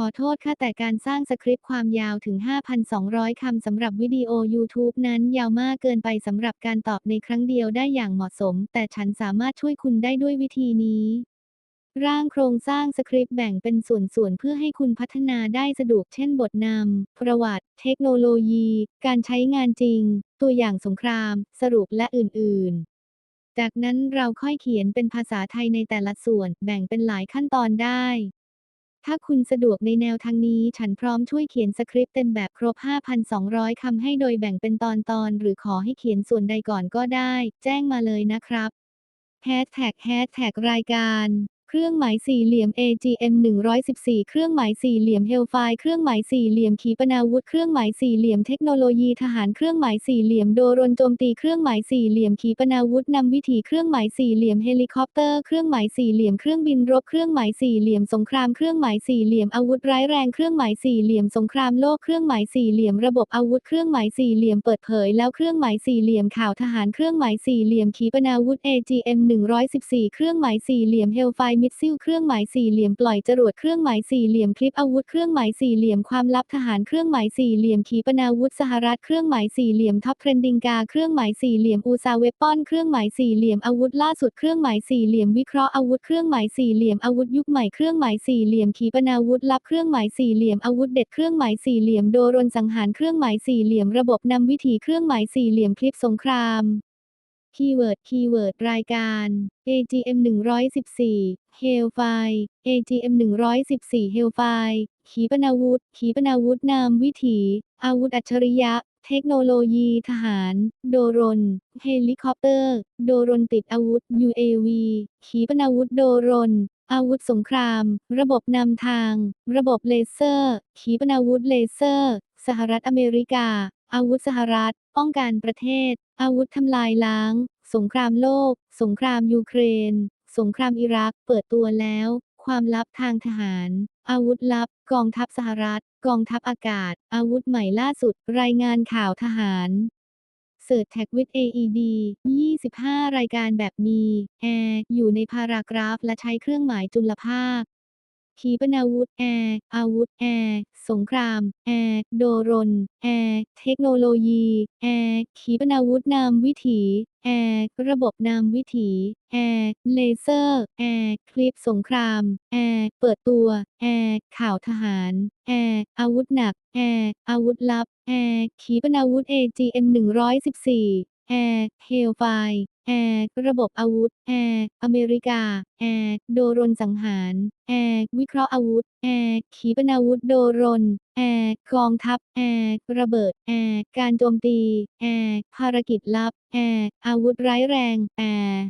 ขอโทษค่ะแต่การสร้างสคริปต์ความยาวถึง 5,200 คำสำหรับวิดีโอ YouTube นั้นยาวมากเกินไปสำหรับการตอบในครั้งเดียวได้อย่างเหมาะสม แต่ฉันสามารถช่วยคุณได้ด้วยวิธีนี้ ร่างโครงสร้างสคริปต์แบ่งเป็นส่วนๆ เพื่อให้คุณพัฒนาได้สะดวกเช่นบทนำ ประวัติ เทคโนโลยี การใช้งานจริง ตัวอย่างสงคราม สรุปและอื่น ๆจากนั้นเราค่อยเขียนเป็นภาษาไทยในแต่ละส่วน แบ่งเป็นหลายขั้นตอนได้ ถ้าคุณสะดวกในแนวทางนี้ ฉันพร้อมช่วยเขียนสคริปต์เต็มแบบครบ 5,200 คำให้โดยแบ่งเป็นตอนๆหรือขอให้เขียนส่วนใดก่อนก็ได้ แจ้งมาเลยนะครับแฮชแท็กแฮชแท็กรายการ เครื่องหมายสี่เหลี่ยม AGM 114 เครื่องหมายสี่เหลี่ยมเฮลไฟเครื่องหมายสี่เหลี่ยมขีปนาวุธ เครื่องหมายสี่เหลี่ยมเทคโนโลยีทหาร เครื่องหมายสี่เหลี่ยมโดรนโจมตี เครื่องหมายสี่เหลี่ยมขีปนาวุธนำวิถีเครื่องหมายสี่เหลี่ยมเฮลิคอปเตอร์ เครื่องหมายสี่เหลี่ยมเครื่องบินรบ เครื่องหมายสี่เหลี่ยมสงคราม เครื่องหมายสี่เหลี่ยมอาวุธร้ายแรง เครื่องหมายสี่เหลี่ยมสงครามโลก เครื่องหมายสี่เหลี่ยมระบบอาวุธ เครื่องหมายสี่เหลี่ยมเปิดเผย แล้ว เครื่องหมายสี่เหลี่ยมข่าวทหาร เครื่องหมายสี่เหลี่ยมขีปนาวุธ AGM 114 เครื่องหมายสี่เหลี่ยมเฮลไฟมิสซิลเครื่องหมายสี่เหลี่ยมปล่อยจรวดเครื่องหมายสี่เหลี่ยมคลิปอาวุธเครื่องหมายสี่เหลี่ยมความลับทหารเครื่องหมายสี่เหลี่ยมขีปนาวุธสหรัฐเครื่องหมายสี่เหลี่ยมท็อปเทรนดิงกาเครื่องหมายสี่เหลี่ยมอูซาเวปอนเครื่องหมายสี่เหลี่ยมอาวุธล่าสุดเครื่องหมายสี่เหลี่ยมวิเคราะห์อาวุธเครื่องหมายสี่เหลี่ยมอาวุธยุคใหม่เครื่องหมายสี่เหลี่ยมขีปนาวุธลับเครื่องหมายสี่เหลี่ยมอาวุธเด็ดเครื่องหมายสี่เหลี่ยมโดรนสังหารเครื่องหมายสี่เหลี่ยมระบบนำวิถีเครื่องหมายสี่เหลี่ยมคลิปสงคราม คีย์เวิร์ด คีย์เวิร์ด รายการ AGM 114 Hellfire AGM 114 Hellfire ขีปนาวุธ ขีปนาวุธนามวิถี อาวุธอัจฉริยะ เทคโนโลยีทหาร โดรน เฮลิคอปเตอร์ โดรนติดอาวุธ UAV ขีปนาวุธโดรนอาวุธสงคราม ระบบนำทาง ระบบเลเซอร์ ขีปนาวุธเลเซอร์ สหรัฐอเมริกา อาวุธสหรัฐ ป้องกันประเทศ อาวุธทำลายล้าง สงครามโลก สงครามยูเครน สงครามอิรัก เปิดตัวแล้ว ความลับทางทหาร อาวุธลับ กองทัพสหรัฐ กองทัพอากาศ อาวุธใหม่ล่าสุด รายงานข่าวทหารเสิร์ชแท็กวิด AED 25 รายการแบบมี แอร์ อยู่ในพารากราฟและใช้เครื่องหมายจุลภาค ขีปนาวุธแอร์อาวุธแอร์สงครามแอร์โดรนแอร์เทคโนโลยีแอร์ขีปนาวุธนามวิถีแอร์ระบบนามวิถีแอร์เลเซอร์แอร์คลิปสงครามแอร์เปิดตัวแอร์ข่าวทหารแอร์อาวุธหนักแอร์อาวุธลับแอร์ขีปนาวุธ AGM 114แอร์เฮลไฟ แอร์ระบบอาวุธ แอร์อเมริกา แอร์โดรนสังหาร แอร์วิเคราะห์อาวุธ แอร์ขีปนาวุธโดรน แอร์กองทัพ แอร์ระเบิด แอร์การโจมตี แอร์ภารกิจลับ แอร์อาวุธร้ายแรง แอร์